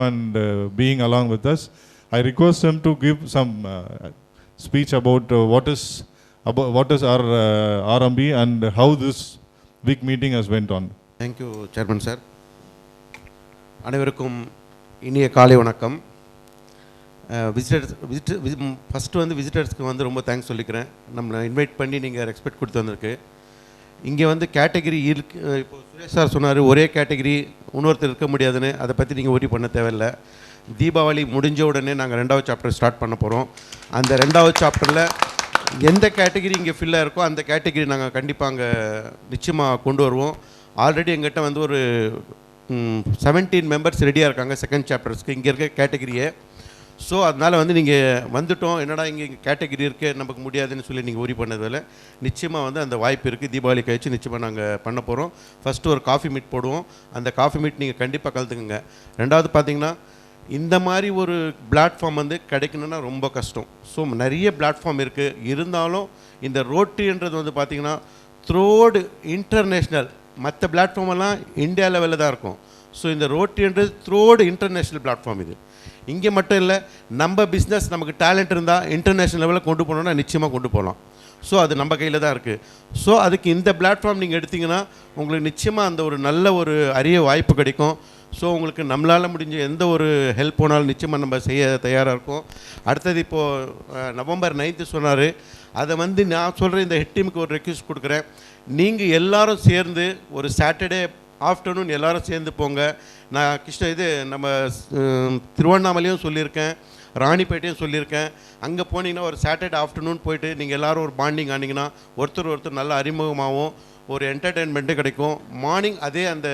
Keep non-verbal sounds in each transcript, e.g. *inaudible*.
and uh, being along with us. I request him to give some uh, speech about uh, what is about what is our uh, RMB and how this week meeting has went on. Thank you chairman sir அனைவருக்கும் இனிய காலை வணக்கம் visitors visit first வந்து விசிட்டர்ஸ்க்கு வந்து ரொம்ப thanks சொல்லிக்கிறேன் நம்மளை invite பண்ணி நீங்கள் ரெஸ்பெக்ட் கொடுத்து வந்திருக்கு இங்கே வந்து கேட்டகரி இருக்கு இப்போ சுரேஷ் சார் சொன்னார் ஒரே கேட்டகரி இன்னொருத்தர் இருக்க முடியாதுன்னு அதை பற்றி நீங்கள் ஒரி பண்ண தேவையில்ல. தீபாவளி முடிஞ்ச உடனே நாங்கள் ரெண்டாவது சாப்டர் ஸ்டார்ட் பண்ண போகிறோம் அந்த ரெண்டாவது சாப்டரில் எந்த கேட்டகிரி இங்கே ஃபில்லாக இருக்கோ அந்த கேட்டகிரி நாங்கள் கண்டிப்பாக அங்கே நிச்சயமாக கொண்டு வருவோம். ஆல்ரெடி எங்கிட்ட வந்து ஒரு செவன்டீன் மெம்பர்ஸ் ரெடியாக இருக்காங்க செகண்ட் சாப்டர்ஸ்க்கு இங்கே இருக்க கேட்டகிரியை ஸோ அதனால் வந்து நீங்கள் வந்துட்டோம். என்னடா இங்கே கேட்டகிரி இருக்குது நமக்கு முடியாதுன்னு சொல்லி நீங்கள் உரி பண்ணதில் நிச்சயமாக வந்து அந்த வாய்ப்பு இருக்குது தீபாவளி கழிச்சு நிச்சயமாக நாங்கள் பண்ண போகிறோம் ஃபஸ்ட்டு ஒரு காஃபி மீட் போடுவோம். அந்த காஃபி மீட் நீங்கள் கண்டிப்பாக கலந்துக்குங்க. ரெண்டாவது பார்த்தீங்கன்னா இந்த மாதிரி ஒரு பிளாட்ஃபார்ம் வந்து கிடைக்கணும்னா ரொம்ப கஷ்டம். ஸோ நிறைய பிளாட்ஃபார்ம் இருக்குது இருந்தாலும் இந்த ரோட்டின்றது வந்து பார்த்திங்கன்னா த்ரோடு இன்டர்நேஷ்னல் மற்ற பிளாட்ஃபார்ம் எல்லாம் இந்தியா லெவலில் தான் இருக்கும். ஸோ இந்த ரோட்டுன்றது த்ரோடு இன்டர்நேஷ்னல் பிளாட்ஃபார்ம் இது. இங்கே மட்டும் இல்லை நம்ம பிஸ்னஸ் நமக்கு டேலண்ட் இருந்தால் இன்டர்நேஷ்னல் லெவலில் கொண்டு போனோம்னா நிச்சயமாக கொண்டு போகலாம் ஸோ அது நம்ம கையில் தான் இருக்குது ஸோ அதுக்கு இந்த பிளாட்ஃபார்ம் நீங்கள் எடுத்தீங்கன்னா உங்களுக்கு நிச்சயமாக அந்த ஒரு நல்ல ஒரு அரிய வாய்ப்பு கிடைக்கும். ஸோ உங்களுக்கு நம்மளால் முடிஞ்ச எந்த ஒரு ஹெல்ப் போனாலும் நிச்சயமாக நம்ம செய்ய தயாராக இருக்கோம். அடுத்தது இப்போது நவம்பர் நைன்த்து சொன்னார். அதை வந்து நான் சொல்கிற இந்த ஹெட் டீமுக்கு ஒரு ரெக்வஸ்ட் கொடுக்குறேன். நீங்கள் எல்லாரும் சேர்ந்து ஒரு சாட்டர்டே ஆஃப்டர்நூன் எல்லோரும் சேர்ந்து போங்க. நான் கிருஷ்ண இது நம்ம திருவண்ணாமலையும் சொல்லியிருக்கேன் ராணிப்பேட்டையும் சொல்லியிருக்கேன். அங்கே போனீங்கன்னா ஒரு சாட்டர்டே ஆஃப்டர்நூன் போயிட்டு நீங்கள் எல்லாரும் ஒரு பாண்டிங் ஆனீங்கன்னா ஒருத்தர் ஒருத்தர் நல்ல அறிமுகமாகவும் ஒரு என்டர்டெயின்மெண்ட்டு கிடைக்கும். மார்னிங் அதே அந்த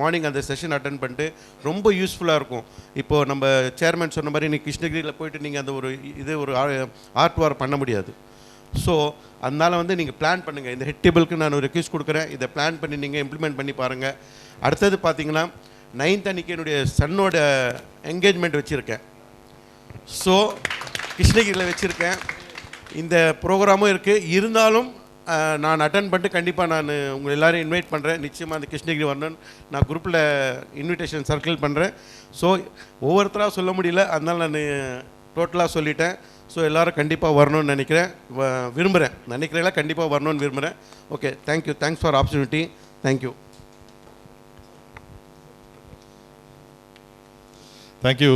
மார்னிங் அந்த செஷன் அட்டன் பண்ணிட்டு ரொம்ப யூஸ்ஃபுல்லாக இருக்கும். இப்போது நம்ம சேர்மேன் சொன்ன மாதிரி நீ கிருஷ்ணகிரியில் போயிட்டு நீங்கள் அந்த ஒரு இது ஒரு ஆர்ட் வார் பண்ண முடியாது. ஸோ அதனால் வந்து நீங்கள் பிளான் பண்ணுங்கள் இந்த ஹெட் டேபிளுக்கு நான் ஒரு ரெக்வஸ்ட் கொடுக்குறேன். இதை பிளான் பண்ணி நீங்கள் இம்ப்ளிமெண்ட் பண்ணி பாருங்கள் அடுத்தது பார்த்தீங்கன்னா நைன்த் அன்னைக்கு என்னுடைய சன்னோட என்கேஜ்மெண்ட் வச்சுருக்கேன். ஸோ கிருஷ்ணகிரியில் வச்சுருக்கேன். இந்த ப்ரோக்ராமும் இருக்குது இருந்தாலும் நான் அட்டன் பண்ணிட்டு கண்டிப்பாக நான் உங்கள் எல்லோரும் இன்வைட் பண்ணுறேன் நிச்சயமாக அந்த கிருஷ்ணகிரி வரணும்னு நான் குரூப்பில் இன்விடேஷன் சர்க்கிள் பண்ணுறேன் ஸோ ஒவ்வொருத்தராக சொல்ல முடியல. அதனால் நான் டோட்டலாக சொல்லிட்டேன். ஸோ எல்லோரும் கண்டிப்பாக வரணும்னு நினைக்கிறேன். விரும்புகிறேன் நினைக்கிறேன் கண்டிப்பாக வரணும்னு விரும்புகிறேன் okay thank you thanks for opportunity thank you Thank you,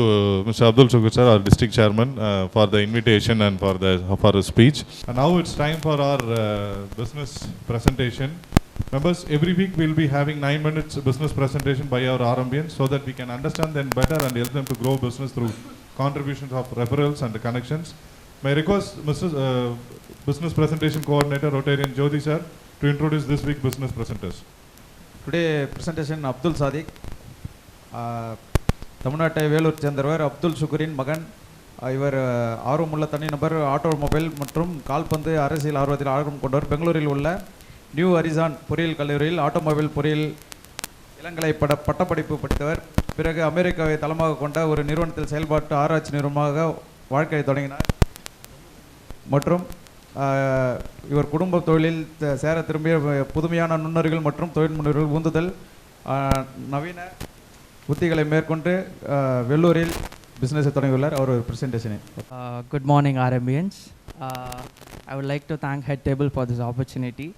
Mr. Abdul Shukur sir, our district chairman, uh, for the invitation and for the for speech. And now it's time for our uh, business presentation. Members, every week we'll be having nine minutes business presentation by our RMBN so that we can understand them better and help them to grow business through contributions of referrals and connections. May I request Mrs. Uh, business Presentation Coordinator Rotarian Jyoti sir to introduce this week business presenters. Today presentation Abdul Sadiq. Uh, தமிழ்நாட்டை வேலூர் சேர்ந்தவர் அப்துல் சுகரின் மகன். இவர் ஆர்வமுள்ள ஆர்வமுள்ள தனிநபர் automobile மற்றும் கால்பந்து அரசியல் ஆர்வத்தில் ஆர்வம் கொண்டவர். பெங்களூரில் உள்ள நியூ அரிசான் பொறியியல் கல்லூரியில் ஆட்டோமொபைல் பொறியியல் இளங்கலை பட பட்டப்படிப்பு படித்தவர். பிறகு அமெரிக்காவை தளமாக கொண்ட ஒரு நிறுவனத்தில் செயல்பாட்டு ஆராய்ச்சி நிறுவனமாக வாழ்க்கையை தொடங்கினார். மற்றும் இவர் குடும்ப தொழிலில் சேர திரும்பிய புதுமையான நுண்ணறிகள் மற்றும் தொழில் முன்னோர்கள் உந்துதல் நவீன உத்திகளை மேற்கொண்டு ஆஹ், வெள்ளூரில் பிஸ்னஸை தொடங்கியுள்ளார் அவர் ஒரு பிரசன்டேஷனை Uh, good morning, RMBNs. Uh, I would like to thank Head Table for this opportunity.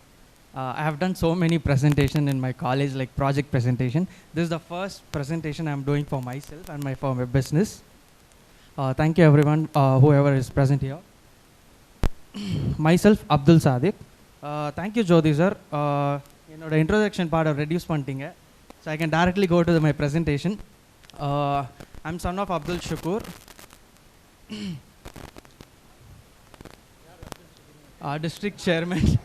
Uh, I have done so many presentation in my college, like project presentation. This is the first presentation I'm doing for myself and my for my business. Uh, thank you, everyone, uh, whoever is present here. myself, Abdul Sadiq. Uh, thank you, Jyoti sir. Uh, என்னோட introduction part reduce பண்ணிட்டீங்க so I can directly go to the, my presentation. Uh, I'm son of Abdul Shakur. *clears throat* uh, district chairman. *laughs*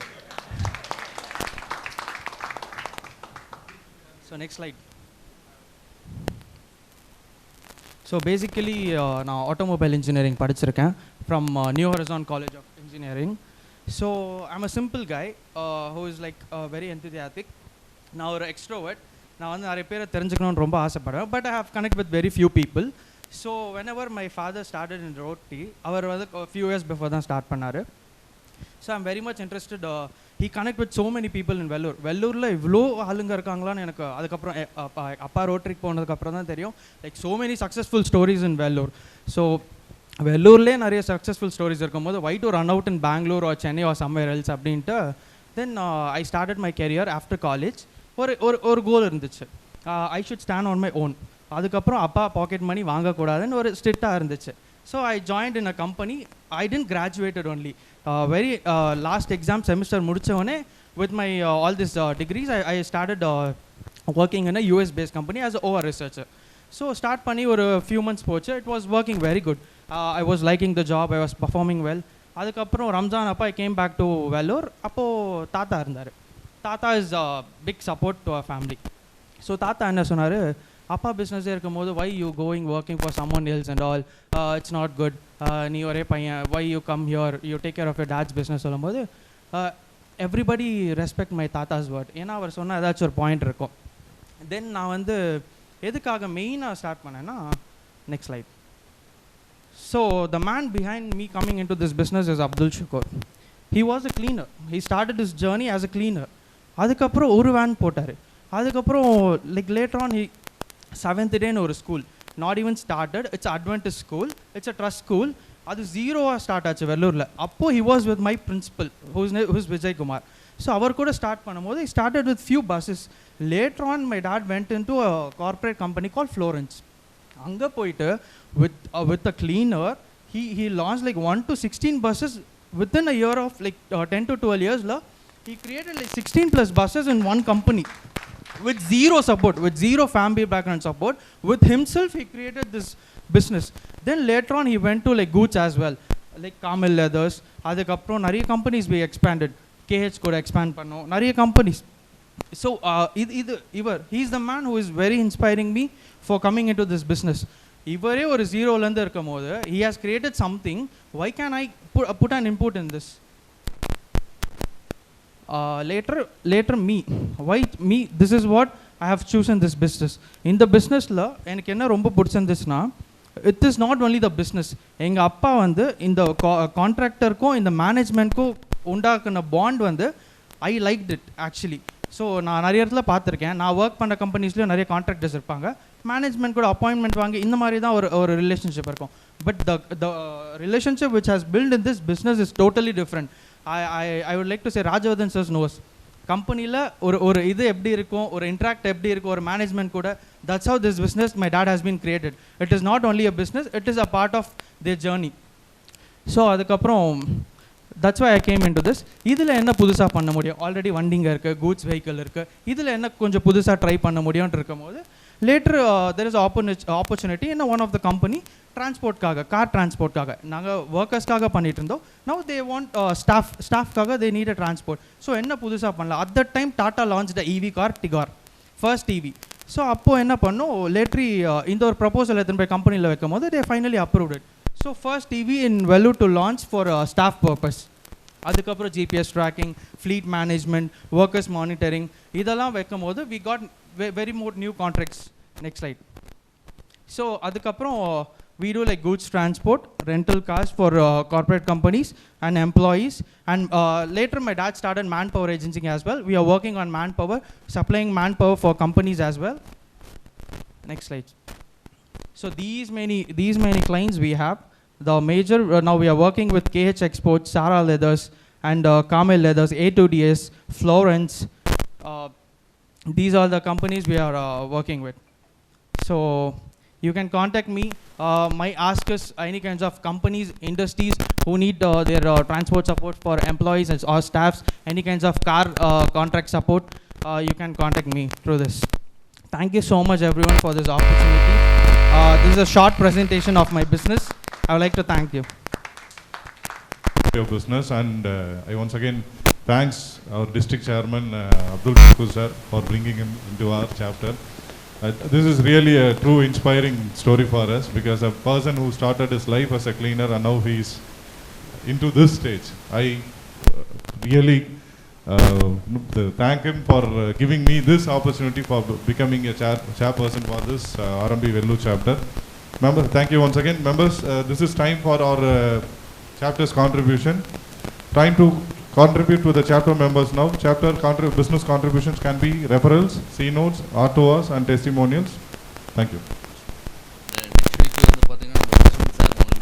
so next slide. So basically நான் automobile engineering படிச்சிருக்கேன் from New Horizon college of engineering so I'm a simple guy who is like very enthusiastic நான் ஒரு extrovert நான் வந்து நிறைய பேரை தெரிஞ்சுக்கணும்னு ரொம்ப ஆசைப்படுவேன் but I have connect with very few people so whenever my father started in Rotary அவர் வந்து ஃபியூ இயர்ஸ் பிஃபோர் தான் ஸ்டார்ட் பண்ணார். So I'm very much interested he connect with so many people in Vellore வெல்லூரில் இவ்வளோ ஆளுங்க இருக்காங்களான்னு எனக்கு அதுக்கப்புறம் அப்பா அப்பா ரோட்ரிக் போனதுக்கப்புறம் தான் தெரியும். Like so many successful stories in Vellore so வெள்ளூர்லேயே நிறைய சக்ஸஸ்ஃபுல் ஸ்டோரிஸ் இருக்கும்போது why to run out in Bangalore or Chennai or somewhere else அப்படின்ட்டு then I started my career after college ஒரு ஒரு ஒரு கோல் இருந்துச்சு. I should stand on my own அதுக்கப்புறம் அப்பா pocket money வாங்கக்கூடாதுன்னு ஒரு ஸ்ட்ரிக்டாக இருந்துச்சு. So I joined in a company I didn't graduated only very last exam semester முடித்தவொடனே with my all this degrees I I started working in a US base company as over researcher so start பண்ணி ஒரு few months போச்சு. It was working very good I was liking the job I was performing well அதுக்கப்புறம் ரம்ஜான் அப்போ I came back to Vellore அப்போது தாத்தா இருந்தார். தாத்தா is big support to our family so தாத்தா என்ன சொன்னார்? அப்பா பிஸ்னஸே இருக்கும் போது why you going working for some one else and all it's not good நீ ஒரே பையன். Why you come here you take care of your dad's business சொல்லும்போது எவ்ரிபடி ரெஸ்பெக்ட் மை தாத்தாஸ் வேர்ட் ஏன்னா அவர் சொன்ன ஏதாச்சும் ஒரு பாயிண்ட் இருக்கும். தென் நான் வந்து எதுக்காக மெயினாக ஸ்டார்ட் பண்ணேன்னா next life so the man behind me coming in to this business is Abdul Shukoor he was a cleaner he started is journey as a cleaner அதுக்கப்புறம் ஒரு வேன் போட்டார். அதுக்கப்புறம் like later on he seventh டேன்னு ஒரு school not even started it's advantage school it's a trust school அது ஜீரோவாக start ஆச்சு வெள்ளூரில். அப்போ he was with my principal whose whose Vijaykumar so அவர் கூட ஸ்டார்ட் பண்ணும்போது I started with few buses later on my dad went in to corporate company call Florence அங்கே போயிட்டு with with a cleaner he he launch like one to sixteen buses within a year of like ten to twelve இயர்ஸில் he created like 16 plus buses in one company with zero support with zero family background support with himself he created this business then later on he went to like goods as well like camel leathers அதுக்கப்புறம் நிறைய companies we expanded KH கூட expand பண்ணோம் நிறைய companies so இது இது இவர் he is the man who is very inspiring me for coming in to this business இவரே ஒரு ஜீரோலேருந்து இருக்கும் போது he has created something why can I put an input in this later later me why me this is what I have chosen this business இந்த பிஸ்னஸில் எனக்கு என்ன ரொம்ப பிடிச்சிருந்துச்சுன்னா it is not only the business எங்கள் அப்பா வந்து இந்த கான்ட்ராக்டருக்கும் uh, இந்த மேனேஜ்மெண்ட்க்கும் உண்டாக்குன பாண்ட் வந்து I like it actually so நான் நிறைய இடத்துல பார்த்துருக்கேன். நான் ஒர்க் பண்ணுற கம்பெனிஸ்லேயும் நிறைய கான்ட்ராக்டர்ஸ் இருப்பாங்க. மேனேஜ்மெண்ட் கூட அப்பாயின்மெண்ட் வாங்கி இந்த மாதிரி தான் ஒரு ஒரு ரிலேஷன்ஷிப் இருக்கும். But the the relationship which has build in this business is totally different I I I would like to say Rajavardhan sir's knows கம்பெனியில் ஒரு ஒரு இது எப்படி இருக்கும் ஒரு இன்ட்ராக்ட் எப்படி இருக்கும் ஒரு மேனேஜ்மெண்ட் கூட that's how this business my dad has been created it is not only a business it is a part of the journey so அதுக்கப்புறம் that's why I came in to this இதில் என்ன புதுசாக பண்ண முடியும்? Already வண்டிங்க இருக்குது goods vehicle இருக்குது இதில் என்ன கொஞ்சம் புதுசாக ட்ரை பண்ண முடியும்னு இருக்கும்போது later there is opportunity in one of the company டிரான்ஸ்போர்ட்காக car டிரான்ஸ்போர்ட்காக நாங்கள் ஒர்க்கர்ஸ்க்காக பண்ணிட்டு இருந்தோம் now they want staff ஸ்டாஃப்காக they need a transport so என்ன புதுசாக பண்ணலாம் at that time Tata launch the EV car Tigor first EV so அப்போது என்ன பண்ணோம் லேட்ரி இந்த ஒரு ப்ரப்போசல் எடுத்துன்னு போய் கம்பெனியில் வைக்கும் போது they finally approved so first EV in Vellore to launch for staff purpose அதுக்கப்புறம் GPS tracking fleet management workers monitoring இதெல்லாம் வைக்கும் போது we got Very more new contracts next slide so அதுக்கப்புறம் we do like goods transport, rental cars for uh, corporate companies and employees. And uh, later, my dad started manpower agency as well. We are working on manpower, supplying manpower for companies as well. Next slide. So these many these many clients we have. The major uh, now we are working with KH Exports, Sarah Leathers, and uh, Carmel Leathers, A2DS, Florence. these are the companies we are uh, working with. So you can contact me. Uh, my ask is any kinds of companies, industries who need uh, their transport support for employees or staffs, any kinds of car contract support. You can contact me through this. Thank you so much, everyone, for this opportunity. Uh, this is a short presentation of my business. I would like to thank you. your business and uh, I once again thanks our district chairman uh, Abdul Shakur sir for bringing him into our chapter. Uh, this is really a true inspiring story for us because a person who started his life as a cleaner and now he's into this stage. I uh, really uh, th- thank him for uh, giving me this opportunity for becoming a chair, chairperson for this uh, RMB Velu chapter. Members, thank you once again. Members, uh, this is time for our chapter's contribution. Trying to contribute to the chapter members now. Chapter contrib- business contributions can be referrals, C notes, R2Rs, and testimonials. Thank you. வந்து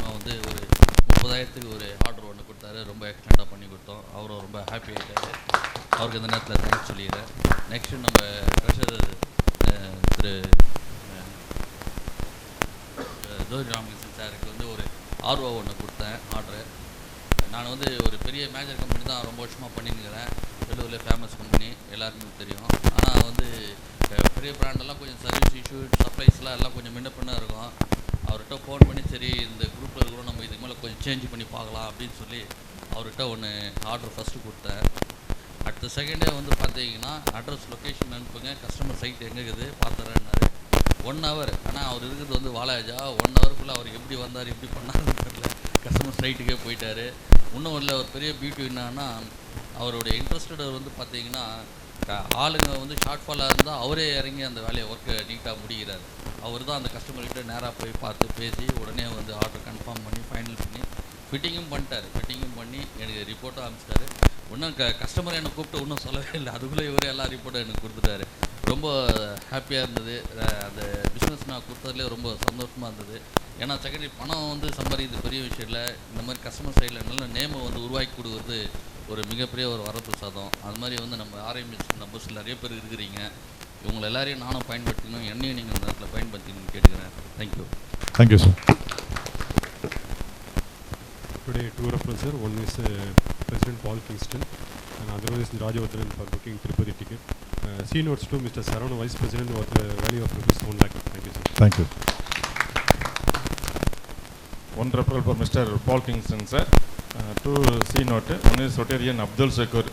வந்து ஒரு முப்பதாயிரத்துக்கு ஒரு order ஒன்று கொடுத்தாரு ரொம்ப எக்ஸலண்ட்டாக பண்ணி கொடுத்தோம் அவரும் ரொம்ப ஹாப்பி ஆகிட்டாரு அவருக்கு இந்த நேரத்தில் தேங்க்ஸ் சொல்லிடுறேன் நெக்ஸ்ட்டு நம்ம ட்ரெஷரர் திரு ஜோதி ராமகிருஷ்ணன் சாருக்கு வந்து ஒரு ஆர்ஓ ஒன்று கொடுத்தேன் ஆர்டரு நான் வந்து ஒரு பெரிய மேஜர் கம்பெனி தான் ரொம்ப வருஷமாக பண்ணியிருக்கிறேன் வெள்ளூரில் ஃபேமஸ் கம்பெனி எல்லாருக்குமே தெரியும். ஆனால் வந்து பெரிய பிராண்டெல்லாம் கொஞ்சம் சர்வீஸ் இஷ்யூ சப்ளைஸ்லாம் எல்லாம் கொஞ்சம் முன்ன பின்ன இருக்கும். அவர்கிட்ட ஃபோன் பண்ணி சரி இந்த குரூப்பில் இருக்கிறோம் நம்ம இதுக்கு மேலே கொஞ்சம் சேஞ்ச் பண்ணி பார்க்கலாம் அப்படின்னு சொல்லி அவர்கிட்ட ஒன்று ஆர்டர் ஃபஸ்ட்டு கொடுத்தேன். அடுத்த செகண்டே வந்து பார்த்தீங்கன்னா அட்ரஸ் லொக்கேஷன் அனுப்புங்க. கஸ்டமர் சைட் எங்கே இருக்குது பார்த்துறேன்னாரு ஒன் ஹவர் ஆனால் அவர் இருக்கிறது வந்து வாலாஜா. ஒன் ஹவருக்குள்ளே அவர் எப்படி வந்தார் எப்படி பண்ணாருன்னு தெரியல. கஸ்டமர் சைட்டுக்கே போயிட்டார். இன்னும் இல்லை ஒரு பெரிய பியூட்டி என்னன்னா அவருடைய இன்ட்ரெஸ்டட் வந்து பார்த்தீங்கன்னா ஆளுங்க வந்து ஷார்ட்ஃபாலாக இருந்தால் அவரே இறங்கி அந்த வேலையை ஒர்க்கை நீட்டாக முடிகிறார் அவர் தான் அந்த கஸ்டமர்கிட்ட நேராக போய் பார்த்து பேசி உடனே வந்து ஆர்டர் கன்ஃபார்ம் பண்ணி ஃபைனல் பண்ணி ஃபிட்டிங்கும் பண்ணிட்டார். ஃபிட்டிங்கும் பண்ணி எனக்கு ரிப்போர்ட்டும் அனுப்பிச்சிட்டாரு. இன்னும் க கஸ்டமர் என்னை கூப்பிட்டு இன்னும் சொல்லவே இல்லை. அதுக்குள்ளே இவரே எல்லா ரிப்போர்ட்டும் எனக்கு கொடுத்துட்டாரு. ரொம்ப ஹாப்பியாக இருந்தது. அந்த பிஸ்னஸ் நான் கொடுத்ததுலேயே ரொம்ப சந்தோஷமாக இருந்தது. ஏன்னா செகண்டரி பணம் வந்து சம்பாதிக்கிறது பெரிய விஷயம் இல்லை. இந்த மாதிரி கஸ்டமர் சைடில் நல்ல நேமை வந்து உருவாக்கி கொடுக்குறது ஒரு மிகப்பெரிய ஒரு வரப்பிரசாதம். அது மாதிரி வந்து நம்ம ஆர்எம்எஸ் நம்பர்ஸ் நிறைய பேர் இருக்கிறீங்க. இவங்களை எல்லாரையும் நானும் பயன்படுத்திக்கணும். என்னையும் நீங்கள் அந்த இடத்துல பயன்படுத்திக்கணும்னு கேட்டுக்கிறேன். Thank you Thank you, sir. Today, two referrals, sir. One is uh, President Paul Kingston, and other one is Uh, C notes to Mr. Saravana, Vice President, worth the value of rupees 1 lakh. Thank you, sir. Thank you. One referral for Mr. Paul Kingston, sir. Uh, two C note. One is Rotarian Abdul Shakur.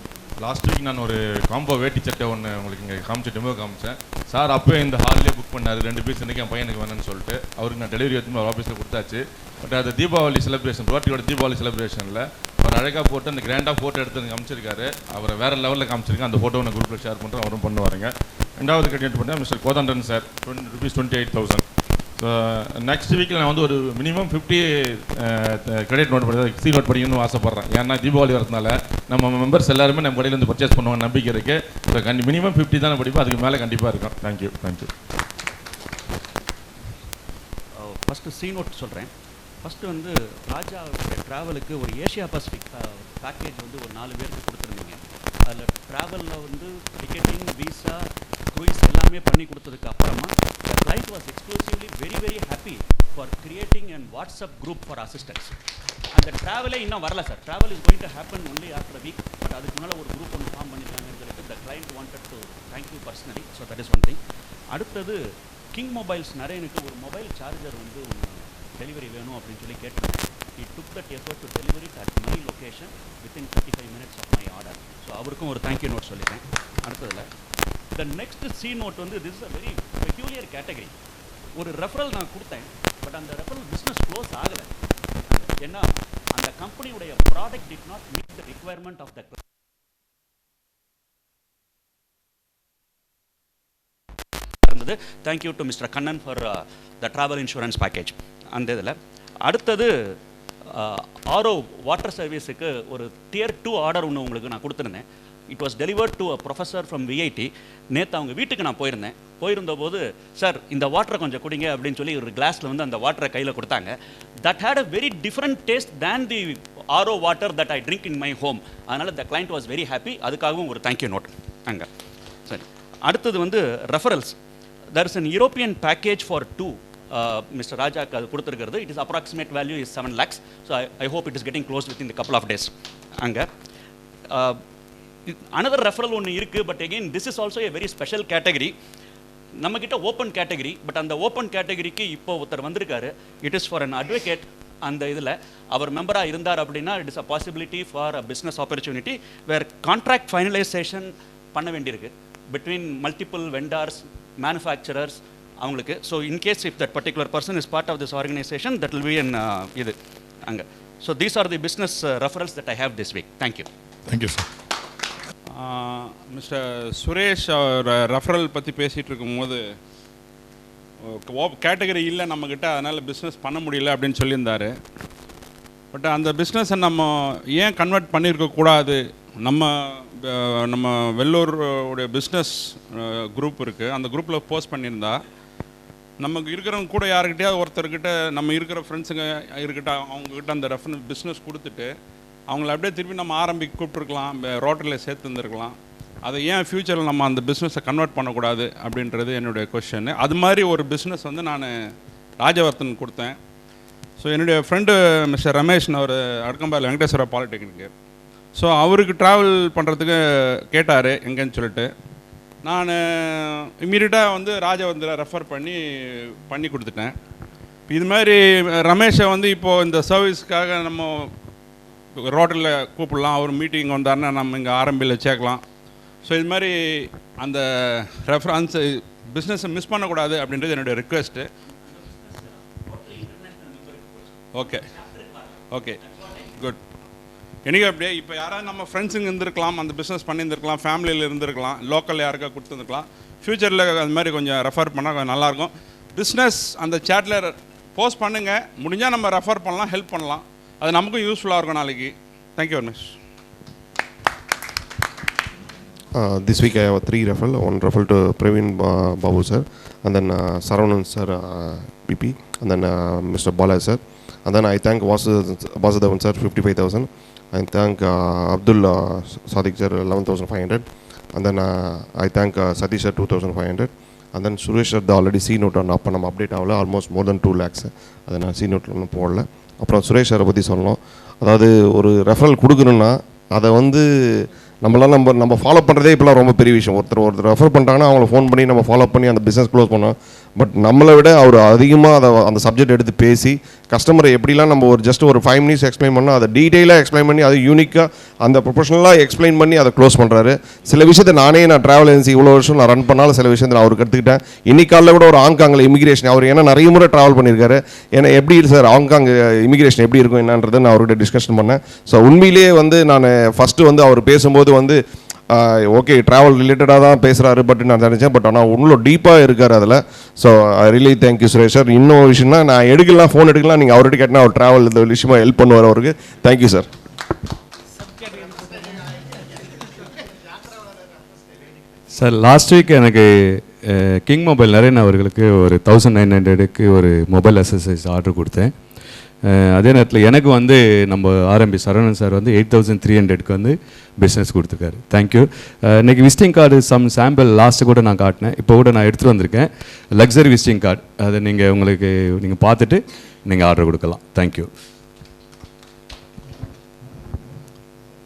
Last week நான் ஒரு combo வேட்டி சட்டை ஒன்று உங்களுக்கு இங்கே காமிச்சு demo காமிச்சேன் sir அப்போ இந்த ஹால்லே புக் பண்ணார் ரெண்டு பீஸ் இன்றைக்கி என் பையனுக்கு வேணும்னு சொல்லிட்டு அவருக்கு நான் டெலிவரி எடுத்து அவர் ஆஃபீஸில் கொடுத்தாச்சு பட் அது தீபாவளி செலிப்ரேஷன் ரோட்டியோட தீபாவளி செலிப்ரேஷனில் அவர் அழகாக போட்டு அந்த கிராண்டாக ஃபோட்டோ எடுத்து எனக்கு காமிச்சிருக்காரு அவரை வேறு லெவலில் காமிச்சிருக்கேன் அந்த ஃபோட்டோ நான் குரூப்பில் ஷேர் பண்ணுறேன் அவரும் பண்ணுவாருங்க. ரெண்டாவது கண்டினியூ பண்ணேன் mister Kothandan sir twenty rupees twenty eight thousand so next வீக்கில் நான் வந்து ஒரு மினிமம் ஃபிஃப்டி கிரெடிட் நோட் பண்ணி சி நோட் படிக்கணும்னு ஆசைப்பட்றேன். ஏன்னா தீபாவளி வரதுனால நம்ம மெம்பர்ஸ் எல்லாருமே நம்ம கடையிலேருந்து பர்ச்சேஸ் பண்ணுவாங்க நம்பிக்கை இருக்குது ஸோ கண்டி மினிமம் ஃபிஃப்டி தான் படிப்போம் அதுக்கு மேலே கண்டிப்பாக இருக்கும். Thank you thank you first C note சொல்கிறேன் ஃபஸ்ட்டு வந்து ராஜா ட்ராவலுக்கு ஒரு ஏஷியா பசிபிக் பேக்கேஜ் வந்து ஒரு நாலு பேருக்கு கொடுத்துருந்தீங்க. அதில் ட்ராவலில் வந்து டிக்கெட்டிங் விசா க்ரூயிஸ் எல்லாமே பண்ணி கொடுத்ததுக்கு அப்புறமா the was exclusively very very happy for creating and WhatsApp group for assistance அந்த ட்ராவலே இன்னும் வரல sir travel is going to happen only after week but அதுக்கு மேலே ஒரு குரூப் ஒன்று ஃபார்ம் பண்ணியிருக்காங்கன்னு சொல்லிட்டு the client wanted to thank you personally so that is one thing அடுத்தது கிங் மொபைல்ஸ் நரேனுக்கு ஒரு மொபைல் சார்ஜர் வந்து டெலிவரி வேணும் அப்படின்னு சொல்லி கேட்டேன் he took that effort to delivery at my location within thirty five minutes of my order so அவருக்கும் ஒரு தேங்க்யூ நோட் சொல்லிட்டேன். அடுத்ததில் த நெக்ஸ்ட் சி நோட் வந்து this is a very peculiar category ஒரு ரெஃபரல் நான் கொடுத்தேன் பட் அந்த referral business close ஆகலை. ஏன்னா அந்த கம்பெனியுடைய product did not meet the requirement of the இருந்தது. Thank you to mister Kannan for the travel insurance package அந்த இதில். அடுத்தது ஆரோ வாட்டர் சர்வீஸுக்கு ஒரு டியர் டூ ஆர்டர் ஒன்று உங்களுக்கு நான் கொடுத்துருந்தேன். It was delivered to a professor from VIT நேற்று அவங்க வீட்டுக்கு நான் போயிருந்தேன். போயிருந்த போது சார் இந்த வாட்டரை கொஞ்சம் குடிங்க அப்படின்னு சொல்லி ஒரு கிளாஸில் வந்து அந்த வாட்டரை கையில் கொடுத்தாங்க. That had a very different taste than the RO water that I drink in my home அதனால் the client was very happy அதுக்காகவும் ஒரு தேங்க்யூ நோட் அங்கே. சரி. அடுத்தது வந்து referrals there is an European package for two mister ராஜாக்கு அது கொடுத்துருக்கிறது. It is approximate value is seven lakhs so I hope it is getting close within couple of days அங்கே another referral ஒன்று இருக்குது but again this is also a very special category நம்மக்கிட்ட open category but அந்த open கேட்டகரிக்கு இப்போ ஒருத்தர் வந்திருக்காரு. It is for an advocate அந்த இதில். அவர் மெம்பராக இருந்தார் அப்படின்னா it is a possibility for a business opportunity where contract finalisation பண்ண வேண்டியிருக்கு. பிட்வீன் மல்டிபிள் வெண்டார்ஸ் மேனுஃபேக்சரர்ஸ் அவங்களுக்கு. So in case if that particular person is part of this organisation that will be an இது அங்கே. So these are the business referrals that I have this week thank you Thank you, sir. Mister Suresh our referral பற்றி பேசிகிட்டு இருக்கும்போது category இல்லை நம்மக்கிட்ட அதனால் business பண்ண முடியல அப்படின்னு சொல்லியிருந்தாரு. பட் அந்த பிஸ்னஸை நம்ம ஏன் கன்வெர்ட் பண்ணியிருக்க கூடாது? நம்ம நம்ம வெள்ளூர் உடைய பிஸ்னஸ் குரூப் இருக்குது அந்த குரூப்பில் போஸ்ட் பண்ணியிருந்தா நமக்கு இருக்கிறவங்க கூட யாருக்கிட்டயாவது ஒருத்தர்கிட்ட நம்ம இருக்கிற ஃப்ரெண்ட்ஸுங்க இருக்கட்ட அவங்கக்கிட்ட அந்த ரெஃபரன்ஸ் பிஸ்னஸ் கொடுத்துட்டு அவங்கள அப்படியே திருப்பி நம்ம ஆரம்பிக்க கூப்பிட்ருக்கலாம் ரோட்டரியில் சேர்த்து இருந்திருக்கலாம் அதை ஏன் ஃப்யூச்சரில் நம்ம அந்த பிஸ்னஸை கன்வெர்ட் பண்ணக்கூடாது அப்படின்றது என்னுடைய கொஷனு அது மாதிரி ஒரு பிஸ்னஸ் வந்து நான் ராஜவர்த்தன் கொடுத்தேன். ஸோ என்னுடைய ஃப்ரெண்டு மிஸ்டர் ரமேஷ் அவர் அடக்கம்பாயில் வெங்கடேஸ்வரா பாலிடெக்னிக்கு ஸோ அவருக்கு ட்ராவல் பண்ணுறதுக்கு கேட்டார் எங்கேன்னு சொல்லிட்டு. நான் இம்மீடியட்டாக வந்து ராஜவந்திர ரெஃபர் பண்ணி பண்ணி கொடுத்துட்டேன். இது மாதிரி ரமேஷை வந்து இப்போது இந்த சர்வீஸ்க்காக நம்ம ரோட்டில் கூப்பிடலாம். அவர் மீட்டிங் வந்தாருன்னா நம்ம இங்கே ஆரம்பியில் சேர்க்கலாம். ஸோ இது மாதிரி அந்த ரெஃபரன்ஸ் பிஸ்னஸை மிஸ் பண்ணக்கூடாது அப்படின்றது என்னுடைய ரிக்வெஸ்ட்டு ஓகே ஓகே குட் எனக்கு அப்படியே இப்போ யாராவது நம்ம ஃப்ரெண்ட்ஸுங்க இருந்திருக்கலாம் அந்த பிஸ்னஸ் பண்ணியிருந்துருக்கலாம் ஃபேமிலியில் இருந்திருக்கலாம் லோக்கல் யாருக்கா கொடுத்துருந்துருக்கலாம். ஃப்யூச்சரில் அது மாதிரி கொஞ்சம் ரெஃபர் பண்ணால் கொஞ்சம் நல்லாயிருக்கும் பிஸ்னஸ் அந்த சேட்டில் போஸ்ட் பண்ணுங்கள் முடிஞ்சால் நம்ம ரெஃபர் பண்ணலாம் ஹெல்ப் பண்ணலாம். அது நமக்கும் யூஸ்ஃபுல்லாக இருக்கும் நாளைக்கு. Thank you very much Uh, this week I have one three referral. One referral to Praveen uh, Babu sir, and then uh, Saravanan sir, uh, PP, and then uh, Mr. Bala sir, and then I thank Vasu Vasudevan sir, fifty-five thousand. I thank uh, Abdul uh, Sadiq sir, eleven thousand five hundred, and then uh, I thank uh, Satish sir, two thousand five hundred. And then Suresh sir, அப்போ நம்ம update ஆகல. Almost more than two lakhs அதை நான் C நோட்டில் ஒன்றும் போடல. அப்புறம் சுரேஷ் சாரை பற்றி சொல்லணும். அதாவது ஒரு ரெஃபரல் கொடுக்கணுன்னா அதை வந்து நம்மளால் நம்ம நம்ம ஃபாலோ பண்ணுறதே இப்போலாம் ரொம்ப பெரிய விஷயம். ஒருத்தர் ஒருத்தர் ரெஃபர் பண்ணிட்டாங்கன்னா அவங்கள ஃபோன் பண்ணி நம்ம ஃபாலோ பண்ணி அந்த பிஸ்னஸ் க்ளோஸ் பண்ணோம். பட் நம்மளை விட அவர் அதிகமாக அதை அந்த சப்ஜெக்ட் எடுத்து பேசி கஸ்டமரை எப்படிலாம் நம்ம ஒரு ஜஸ்ட் ஒரு ஃபைவ் மினிட்ஸ் எக்ஸ்பிளைன் பண்ணோம் அதை டீட்டெயிலாக எக்ஸ்பிளைன் பண்ணி அதை யூனிக்காக அந்த ப்ரொஃபஷனலாக எக்ஸ்பிளைன் பண்ணி அதை க்ளோஸ் பண்ணுறாரு சில விஷயத்தை நானே நான் ட்ராவல் ஏஜென்சி இவ்வளோ வருஷம் நான் ரன் பண்ணாலும் சில விஷயத்தை நான் அவருக்கு கற்றுக்கிட்டேன் இன்னைக்கு காலையில் கூட ஒரு ஹாங்காங்கில் இமிகிரேஷன் அவர் ஏன்னா நிறைய முறை ட்ராவல் பண்ணியிருக்காரு. ஏன்னா எப்படி சார் ஹாங்காங் இமிகிரேஷன் எப்படி இருக்கும் என்னன்றதை நான் அவர்கிட்ட டிஸ்கஷன் பண்ணேன். ஸோ உண்மையிலேயே வந்து நான் ஃபஸ்ட்டு வந்து அவர் பேசும்போது வந்து ஓகே ட்ராவல் ரிலேட்டடாக தான் பேசுகிறாரு பட் நான் நினச்சேன் பட் ஆனால் உள்ள டீப்பாக இருக்கார் அதில். So I really thank you Suresh sir இன்னும் விஷயம்னா நான் எடுக்கலாம் ஃபோன் எடுக்கலாம் நீங்கள் அவர்கிட்ட கேட்டால் அவர் ட்ராவல் இந்த விஷயமா ஹெல்ப் பண்ணுவார் அவருக்கு. Thank you sir sir last week எனக்கு கிங் மொபைல் நரேன் அவர்களுக்கு ஒரு தௌசண்ட் நைன் ஹண்ட்ரடுக்கு ஒரு மொபைல் அசசரிஸ் ஆர்டர் கொடுத்தேன். அதே நேரத்தில் எனக்கு வந்து நம்ம ஆர்எம்பி சரவணன் சார் வந்து எயிட் தௌசண்ட் த்ரீ ஹண்ட்ரட்க்கு வந்து பிஸ்னஸ் கொடுத்துருக்காரு. தேங்க்யூ இன்னைக்கு visiting card some sample last கூட நான் காட்டினேன். இப்போ கூட நான் எடுத்துகிட்டு வந்திருக்கேன். லக்ஸரி விசிட்டிங் கார்டு அதை நீங்கள் உங்களுக்கு நீங்கள் பார்த்துட்டு நீங்கள் ஆர்டர் கொடுக்கலாம். தேங்க்யூ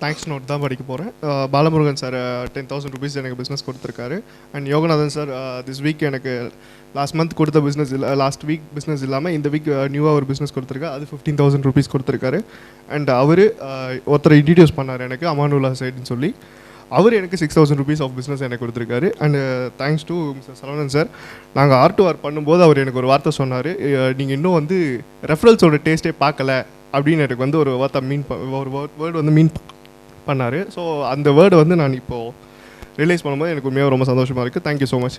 தேங்க்ஸ் நோட் தான் படிக்க போகிறேன் Balamurugan sir ten thousand rupees எனக்கு பிஸ்னஸ் கொடுத்துருக்காரு. And Yoganathan sir this week எனக்கு லாஸ்ட் மந்த் கொடுத்த பிஸ்னஸ் இல்லை லாஸ்ட் வீக் பிஸ்னஸ் இல்லாமல் இந்த வீக் நியூவாக uh, ஒரு பிஸ்னஸ் கொடுத்துருக்காரு. அது ஃபிஃப்டீன் தௌசண்ட் ருபீஸ் கொடுத்துருக்காரு. அண்ட் அவர் ஒருத்தரை இன்ட்ரடியூஸ் பண்ணார் எனக்கு அமானுல்லா சைடுன்னு சொல்லி. அவர் எனக்கு six thousand rupees of business எனக்கு கொடுத்துருக்காரு. And thanks to mister Saravanan sir நாங்கள் ஆர் டு ஆர் பண்ணும்போது அவர் எனக்கு ஒரு வார்த்தை சொன்னார். Uh, நீங்கள் இன்னும் வந்து ரெஃபரல்ஸோட டேஸ்ட்டே பார்க்கல அப்படின்னு எனக்கு வந்து ஒரு வார்த்தை மீன் ஒரு வேர்டு வந்து மீன் பண்ணார். ஸோ அந்த வேர்டை வந்து நான் இப்போது ரிலைஸ் பண்ணும்போது எனக்கு உண்மையாக ரொம்ப சந்தோஷமாக இருக்குது தேங்க்யூ ஸோ மச்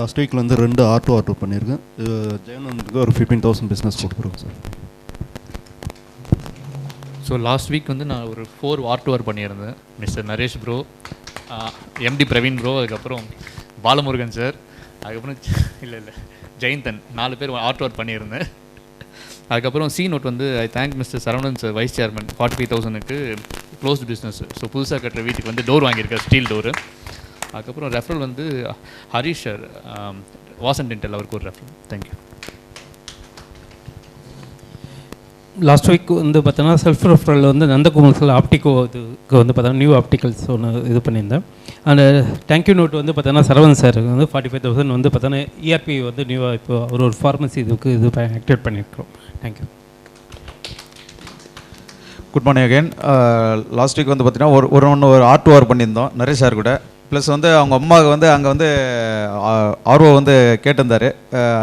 லாஸ்ட் வீக்கில் வந்து ரெண்டு ஆட்டோ ஆர்டர் பண்ணியிருக்கேன். இது ஒரு ஃபிஃப்டீன் தௌசண்ட் பிஸ்னஸ் கொடுத்துருவோம் சார் ஸோ லாஸ்ட் வீக் வந்து நான் ஒரு ஃபோர் வார் பண்ணியிருந்தேன். Mister Naresh bro MD Praveen bro அதுக்கப்புறம் பாலமுருகன் சார் அதுக்கப்புறம் இல்லை இல்லை ஜெயந்தன் நாலு பேர் ஆர்ட் ஒர்க் பண்ணியிருந்தேன். அதுக்கப்புறம் சி நோட் வந்து I thank mister Saravanan sir vice chairman forty five தௌசண்ட்க்கு க்ளோஸ் பிஸ்னஸ் ஸோ புதுசாக கட்டுற வீட்டுக்கு வந்து டோர் வாங்கியிருக்கார் ஸ்டீல் டோரு அதுக்கப்புறம் ரெஃபரல் வந்து ஹரிஷ் சார் வாசன் டென்டல் அவருக்கு ஒரு ரெஃபரல் தேங்க்யூ லாஸ்ட் வீக் வந்து பார்த்தோன்னா செல்ஃப் ரெஃபரல் வந்து நந்தகுமார் ஆப்டிகோ இதுக்கு வந்து பார்த்தோன்னா நியூ ஆப்டிகல்ஸ் ஒன்று இது பண்ணியிருந்தேன். அந்த தேங்க்யூ நோட் வந்து பார்த்தோன்னா சரவணன் சார் வந்து ஃபார்ட்டி ஃபைவ் தௌசண்ட் வந்து பார்த்தோன்னா இஆர்பி வந்து நியூவாக இப்போ அவர் ஒரு ஃபார்மசி இதுக்கு இது ஆக்டிவேட் பண்ணியிருக்கிறோம். Thank you good morning again last week வந்து பார்த்தீங்கன்னா ஒரு ஒரு ஒன்று ஒரு ஆர்ட் ஒர்க் பண்ணியிருந்தோம். நரேஷ் சார் கூட. ப்ளஸ் வந்து அவங்க அம்மாவுக்கு வந்து அங்கே வந்து ஆர்வோ வந்து கேட்டிருந்தாரு.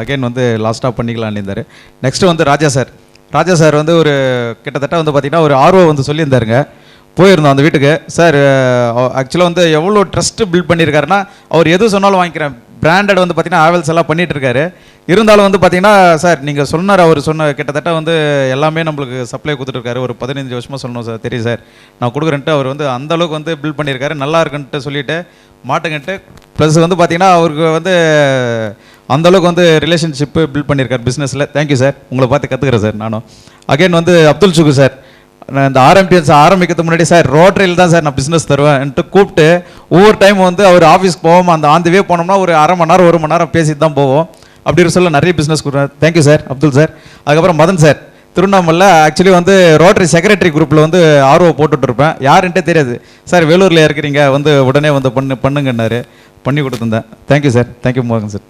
அகைன் வந்து லாஸ்ட்டாக பண்ணிக்கலான்னு இருந்தார். நெக்ஸ்ட்டு வந்து ராஜா சார் ராஜா சார் வந்து ஒரு கிட்டத்தட்ட வந்து பார்த்திங்கன்னா ஒரு ஆர்வம் வந்து சொல்லியிருந்தாருங்க. போயிருந்தோம் அந்த வீட்டுக்கு. சார் ஆக்சுவலாக வந்து எவ்வளோ ட்ரஸ்ட்டு பில்ட் பண்ணியிருக்காருன்னா அவர் எது சொன்னாலும் வாங்கிக்கிறேன். பிராண்டட் வந்து பார்த்தீங்கன்னா ஆவல்ஸ் எல்லாம் பண்ணிட்டு இருக்காரு இருந்தாலும் வந்து பார்த்தீங்கன்னா சார் நீங்கள் சொன்னார் அவர் சொன்ன கிட்டத்தட்ட வந்து எல்லாமே நம்மளுக்கு சப்ளை கொடுத்துருக்காரு ஒரு பதினஞ்சு வருஷமாக சொல்லணும் சார் தெரியும் சார் நான் கொடுக்குறேன்ட்டு அவர் வந்து அந்த அளவுக்கு வந்து பில்ட் பண்ணியிருக்காரு. நல்லா இருக்குன்ட்டு சொல்லிட்டு மாட்டுங்கன்ட்டு ப்ளஸ் வந்து பார்த்தீங்கன்னா அவருக்கு வந்து அந்த அளவுக்கு வந்து ரிலேஷன்ஷிப்பு பில்ட் பண்ணியிருக்காரு பிஸ்னஸில் தேங்க்யூ சார் உங்களை பார்த்து கற்றுக்குறேன் சார் நானும். அகைன் வந்து அப்துல் சுகு சார் நான் இந்த ஆரம்பியன்ஸ் ஆரம்பிக்கிறதுக்கு முன்னாடி சார் ரோட்டரியில் தான் சார் நான் பிஸ்னஸ் தருவேன்ட்டு கூப்பிட்டு ஒவ்வொரு டைம் வந்து அவர் ஆஃபீஸ்க்கு போவோம் அந்த ஆன் வே போனோம்னா ஒரு அரை மணி நேரம் ஒரு மணி நேரம் பேசிட்டு தான் போவோம். அப்படி ஒரு சொல்ல நிறைய பிஸ்னஸ் கொடுக்குறேன் தேங்க்யூ சார் அப்துல் சார் அதுக்கப்புறம் மதன் சார் திருவண்ணாமலை ஆக்சுவலி வந்து ரோட்டரி செக்ரட்டரி குரூப்பில் வந்து ஆர்வம் போட்டுட்டு இருப்பேன். யாருன்ட்டே தெரியாது. சார் வேலூரில் இருக்கிறீங்க வந்து உடனே வந்து பண்ணு பண்ணுங்கன்னாரு. பண்ணி கொடுத்துருந்தேன். Thank you sir thank you மோகன் sir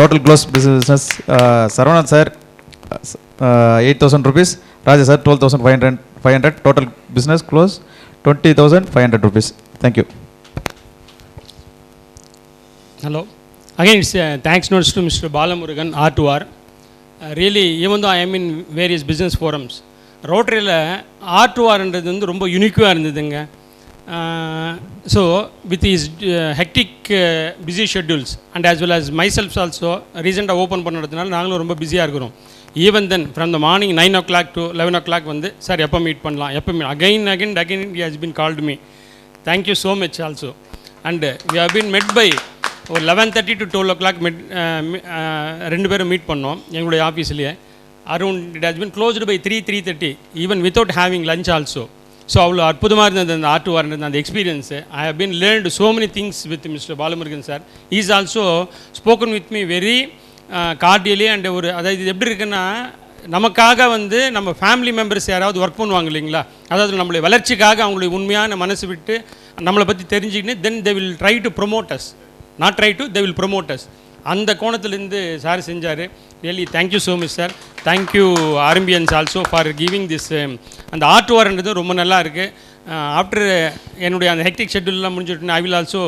total close business Saravanan sir eight thousand rupees Raja sir twelve thousand five hundred five hundred total business close twenty thousand five hundred rupees thank you hello again it's thanks notes to mister Balamurugan R to R really even though I am in various business forums ரோட்டரியில் R to ஆர்ன்றது வந்து ரொம்ப யூனிக்காக இருந்ததுங்க. So with is hectic busy schedules and as well as my selfs also ரீசெண்டாக open பண்ணுறதுனால நாங்களும் ரொம்ப பிஸியாக இருக்கிறோம். Even then from the morning nine o'clock to eleven o'clock வந்து சார் எப்போ மீட் பண்ணலாம்? எப்போ meet again again again it has been called me thank you so much also and we have been met by ஒரு eleven thirty to twelve o'clock meet ரெண்டு பேரும் meet பண்ணோம் எங்களுடைய ஆஃபீஸ்லேயே around it has been closed by three three thirty even without having lunch also so அவ்வளோ அற்புதமாக இருந்தது அந்த ஆர்ட் இருந்தது அந்த experience I have been learned so many things with mister Balamurugan sir is also spoken with me very cordially and ஒரு அதாவது இது எப்படி இருக்குன்னா நமக்காக வந்து நம்ம ஃபேமிலி மெம்பர்ஸ் யாராவது ஒர்க் பண்ணுவாங்க இல்லைங்களா? அதாவது நம்மளுடைய வளர்ச்சிக்காக அவங்களுடைய உண்மையான மனசு விட்டு நம்மளை பற்றி தெரிஞ்சுக்கிட்டு then they will try to promoters not try to they will promoters அந்த கோணத்துலேருந்து சார் செஞ்சார். Really thank you so much sir thank you RMBians also for giving this அந்த ஆர்ட் வார்ன்றது ரொம்ப நல்லா இருக்குது ஆஃப்டர் என்னுடைய அந்த ஹெக்டிக் ஷெட்யூல்லாம் முடிஞ்சுட்டு I will also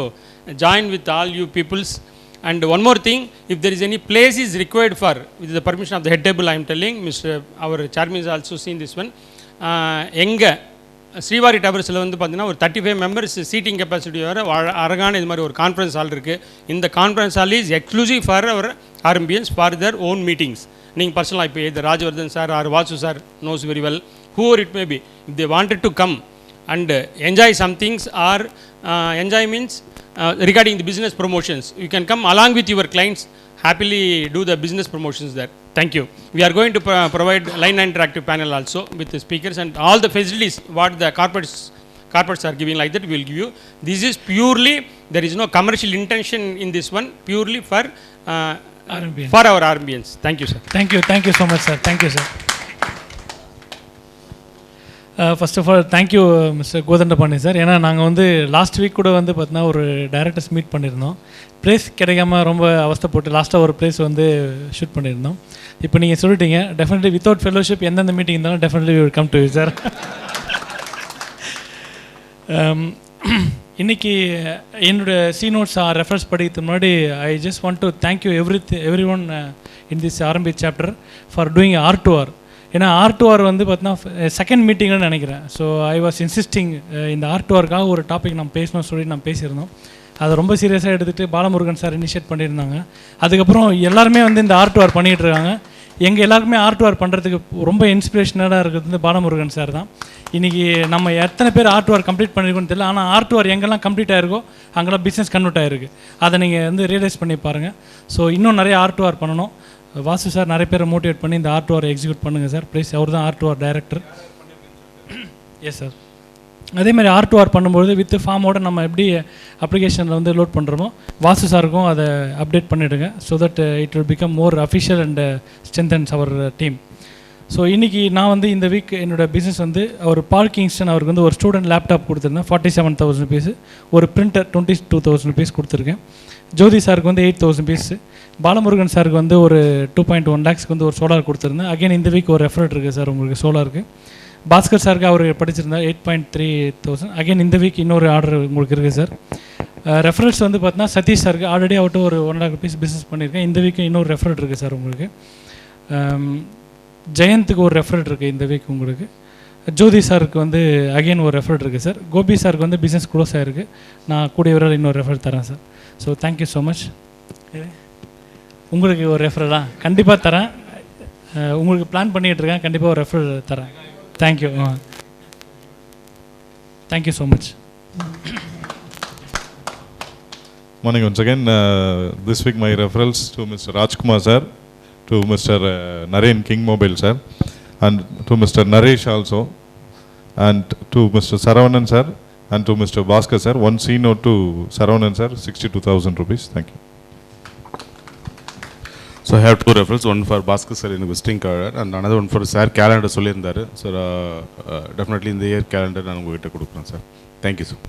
join with all you peoples And one more thing, if there is any place is required for, with the permission of the head table, I am telling, Mr. Our chairman has also seen this one. எங்கே ஸ்ரீவாரி டவர்ஸில் வந்து பார்த்தீங்கன்னா ஒரு thirty five members seating capacity வர அழகான இது மாதிரி ஒரு conference hall இருக்குது இந்த conference hall is exclusive for our RMBians for their own meetings நீங்கள் பர்சனலாக இப்போ இது Rajavardhan sir or Vasu sir knows very well whoever it may be if they wanted to come and enjoy somethings or enjoy means uh, regarding the business promotions you can come along with your clients. Happily do the business promotions there. Thank you. We are going to pro- provide line interactive panel also with the speakers and all the facilities what the corporates corporates are giving like that we will give you. This is purely there is no commercial intention in this one purely for uh, for our RMBNs thank you sir. Thank you, thank you so much, sir. Thank you, sir. First of all thank you mister Kothandapandi sir ஏன்னா நாங்கள் வந்து last week கூட வந்து பார்த்தீங்கன்னா ஒரு directors meet பண்ணியிருந்தோம் place கிடைக்காம ரொம்ப அவஸ்தைப்பட்டு லாஸ்ட்டாக ஒரு ப்ளேஸ் வந்து ஷூட் பண்ணியிருந்தோம் இப்போ நீங்கள் சொல்லிட்டீங்க டெஃபினெட்லி வித்தவுட் ஃபெலோஷிப் எந்தெந்த மீட்டிங் இருந்தாலும் definitely will come to sir இன்னைக்கு என்னோட சி நோட்ஸ் ரெஃபரன்ஸ் படிக்கிறதுக்கு முன்னாடி I just want to thank you every every one in this Arambi chapter for doing R to R ஏன்னா ஆர்ட் வார் ஆர் வந்து பார்த்தீங்கன்னா செகண்ட் மீட்டிங்னு நினைக்கிறேன். ஸோ ஐ வாஸ் இன்சிஸ்டிங் இந்த ஆர்ட் வார்க்காக ஒரு டாபிக் நம்ம பேசணும்னு சொல்லி நம்ம பேசியிருந்தோம். அதை ரொம்ப சீரியஸாக எடுத்துகிட்டு பாலமுருகன் சார் இனிஷியேட் பண்ணியிருந்தாங்க. அதுக்கப்புறம் எல்லாருமே வந்து இந்த ஆர்ட் வார் பண்ணிகிட்டு இருக்காங்க. எங்கள் எல்லாருக்குமே ஆர்ட் டு பண்ணுறதுக்கு ரொம்ப இன்ஸ்பிரேஷனடாக இருக்கிறது வந்து பாலமுருகன் சார் தான். இன்றைக்கி நம்ம எத்தனை பேர் ஆர்ட் டு கம்ப்ளீட் பண்ணியிருக்கோம்னு தெரியல ஆனால் ஆர்ட் டு ஆர் எங்கெல்லாம் கம்ப்ளீட் ஆயிருக்கோ அங்கெல்லாம் பிஸ்னஸ் கன்வெர்ட் ஆயிருக்கு. அதை நீங்கள் வந்து ரியலைஸ் பண்ணி பாருங்கள் ஸோ இன்னும் நிறைய ஆர்ட் டு பண்ணணும். வாசு சார் நிறைய பேரை மோட்டிவேட் பண்ணி இந்த ஆர்ட் ஆர் எக்ஸிக்யூட் பண்ணுங்கள் சார். ப்ளீஸ் அவர் தான் R to R director yes sir அதே மாதிரி ஆர் டு பண்ணும்போது வித் ஃபார்மோட நம்ம எப்படி அப்ளிகேஷனில் வந்து லோட் பண்ணுறோமோ வாசு சாருக்கும் அதை அப்டேட் பண்ணிவிடுங்க so that it will become more official and strengthens our team so இன்றைக்கி நான் வந்து இந்த வீக் என்னோடய பிஸ்னஸ் வந்து ஒரு பால் கிங்ஸ்டன் அவருக்கு வந்து ஒரு ஸ்டூடெண்ட் லேப்டாப் கொடுத்துருந்தேன் ஃபார்ட்டி செவன் தௌசண்ட் ருபீஸ் ஒரு printer twenty two thousand rupees கொடுத்துருக்கேன். ஜோதி சாருக்கு வந்து எயிட் தௌசண்ட் பீஸு பாலமுருகன் சாருக்கு வந்து ஒரு டூ பாயிண்ட் ஒன் லேக்ஸ்க்கு வந்து ஒரு சோலார் கொடுத்துருந்தேன். அகைன் இந்த வீக் ஒரு ரெஃபரட் இருக்குது சார் உங்களுக்கு சோலாருக்கு பாஸ்கர் சாருக்கு அவர் படிச்சிருந்தார் eight point three thousand again இந்த வீக் இன்னொரு ஆர்டர் உங்களுக்கு இருக்குது சார். ரெஃபரன்ஸ் வந்து பார்த்தீங்கன்னா சதீஷ் சாருக்கு ஆல்ரெடி அவர்கிட்ட ஒரு ஒன் லேக் ருபீஸ் பிஸ்னஸ் பண்ணியிருக்கேன். இந்த வீக் இன்னொரு ரெஃபரட் இருக்குது சார் உங்களுக்கு. ஜெயந்த்க்கு ஒரு ரெஃபரட் இருக்குது இந்த வீக் உங்களுக்கு. ஜோதி சாருக்கு வந்து அகைன் ஒரு ரெஃபரட் இருக்குது சார். கோபி சாருக்கு வந்து பிஸ்னஸ் க்ளோஸ் ஆகிருக்கு நான் கூடிய விரைவில் இன்னொரு ரெஃபர் தரேன் sir. So thank you so much உங்களுக்கு ஒரு ரெஃபரலா கண்டிப்பாக தரேன் அஹ், உங்களுக்கு பிளான் பண்ணிகிட்டு இருக்கேன் கண்டிப்பாக ஒரு ரெஃபரல் தரேன் thank you thank you so much Morning once again. Uh, this week my referrals to Mr. Rajkumar sir, to Mr. Uh, Naren King Mobile sir, and to Mr. Naresh also, and to Mr. Saravanan sir, and to Mr. Bhaskar sir. One C note to Saravanan sir, 62,000 rupees. Thank you. So I have two referrals, one for Bhaskar sir in visiting card and another one for sir calendar சொல்லியிருந்தாரு sir definitely இந்த year calendar நான் உங்ககிட்ட கொடுக்குறேன் sir thank you sir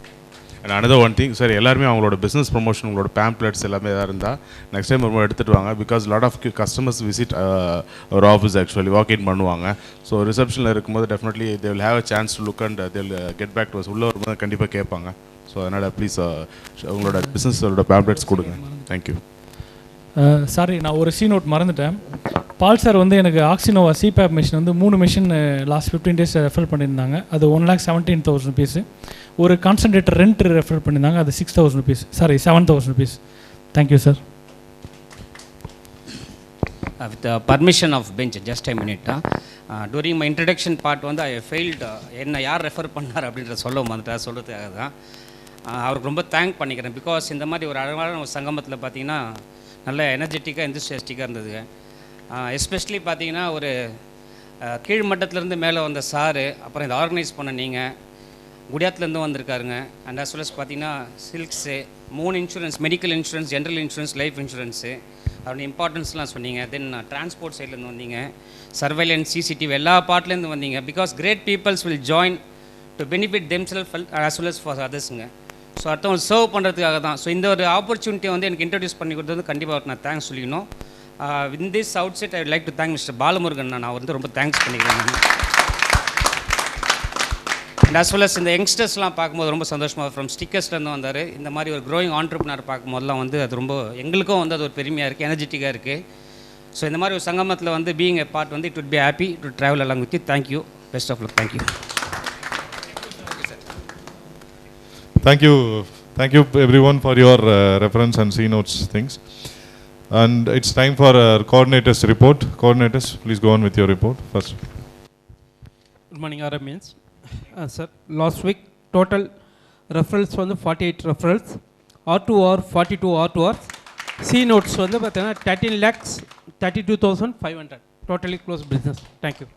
and another one thing sir எல்லாருமே அவங்களோட business promotion உங்களோட pamphlets எல்லாமே எதாவது இருந்தால் நெக்ஸ்ட் டைம் ரொம்ப எடுத்துகிட்டு வாங்க. Because lot of customers visit ஒரு ஆஃபீஸ் ஆக்சுவலி வாக் இன் பண்ணுவாங்க. ஸோ ரிசப்ஷனில் இருக்கும்போது definitely they will have a chance to look and they will get back to உள்ள வரும்போது கண்டிப்பாக கேட்பாங்க. ஸோ அதனால் ப்ளீஸ் உங்களோட பிஸ்னஸோட பேம்ப்ளெட்ஸ் கொடுங்க. தேங்க்யூ சாரி நான் ஒரு சி நோட் மறந்துட்டேன். பால் சார் வந்து எனக்கு ஆக்சினோவா சிபேப் மிஷின் வந்து மூணு machine last fifteen days refer பண்ணியிருந்தாங்க. அது one lakh seventeen thousand rupees ஒரு கான்சன்ட்ரேட்டர் ரெண்ட் ரெஃபர் பண்ணியிருந்தாங்க. அது six thousand rupees sorry seven thousand rupees thank you sir with permission of bench just I மினிட்டா during my introduction part வந்து I failed என்ன யார் refer பண்ணார் அப்படின்ற சொல்ல வந்துட்டார் சொல்கிறதுக்காக தான் uh, அவருக்கு ரொம்ப தேங்க் பண்ணிக்கிறேன். பிகாஸ் இந்த மாதிரி ஒரு அழகான ஒரு சங்கமத்தில் பார்த்தீங்கன்னா நல்ல எனர்ஜெட்டிக்காக எந்தூசியாஸ்டிக்காக இருந்ததுங்க. எஸ்பெஷலி பார்த்தீங்கன்னா ஒரு கீழ் மட்டத்திலேருந்து மேலே வந்த சாரு அப்புறம் இதை ஆர்கனைஸ் பண்ண நீங்கள் குடியாத்துலேருந்து வந்திருக்காருங்க. அண்ட் அஸ் வெல் அஸ் பார்த்தீங்கன்னா சில்க்ஸு மூணு insurance medical insurance general insurance life insurance அதோட இம்பார்ட்டன்ஸ்லாம் சொன்னீங்க. தென் டிரான்ஸ்போர்ட் சைட்லேருந்து வந்தீங்க. சர்வைலன்ஸ் சிசிடிவி எல்லா பார்ட்லேருந்து வந்தீங்க. Because great peoples will join to benefit them self as well as for அதர்ஸுங்க so அடுத்தவங்க சர்வ் பண்ணுறதுக்காக தான். ஸோ இந்த ஒரு ஆப்பர்ச்சுனிட்டியை வந்து எனக்கு இன்ட்ரடியூஸ் பண்ணி கொடுத்தது கண்டிப்பாக நான் தேங்க்ஸ் சொல்லிக்கணும். Win this outset I like to thank mister Balamurugan நான் வந்து ரொம்ப தேங்க்ஸ் பண்ணிக்கிறேன் அண்ட் அஸ் வெல் அஸ் இந்த யங்ஸ்டர்ஸ்லாம் பார்க்கும்போது ரொம்ப சந்தோஷமாக ஃப்ரம் ஸ்டிக்கர்ஸ்லேருந்து வந்தார். இந்த மாதிரி ஒரு க்ரோயிங் ஆண்டர்பனர் பார்க்கும்போதெல்லாம் வந்து அது ரொம்ப எங்களுக்கும் வந்து அது ஒரு பெருமையாக இருக்குது எனர்ஜெட்டிக்காக இருக்குது ஸோ இந்த மாதிரி ஒரு சங்கமத்தில் வந்து பீயிங் எ பார்ட் வந்து it would be happy to travel along with thank you best of luck thank you Thank you. Thank you everyone for your uh, reference and C notes things. And it's time for our coordinators report. Coordinators, please go on with your report first. Good morning, RMNs. Uh, sir, last week total referrals வந்து 48 referrals, R2R 42 R2Rs, C notes வந்து பார்த்தீங்கன்னா 13 lakhs 32,500 totally closed business. Thank you.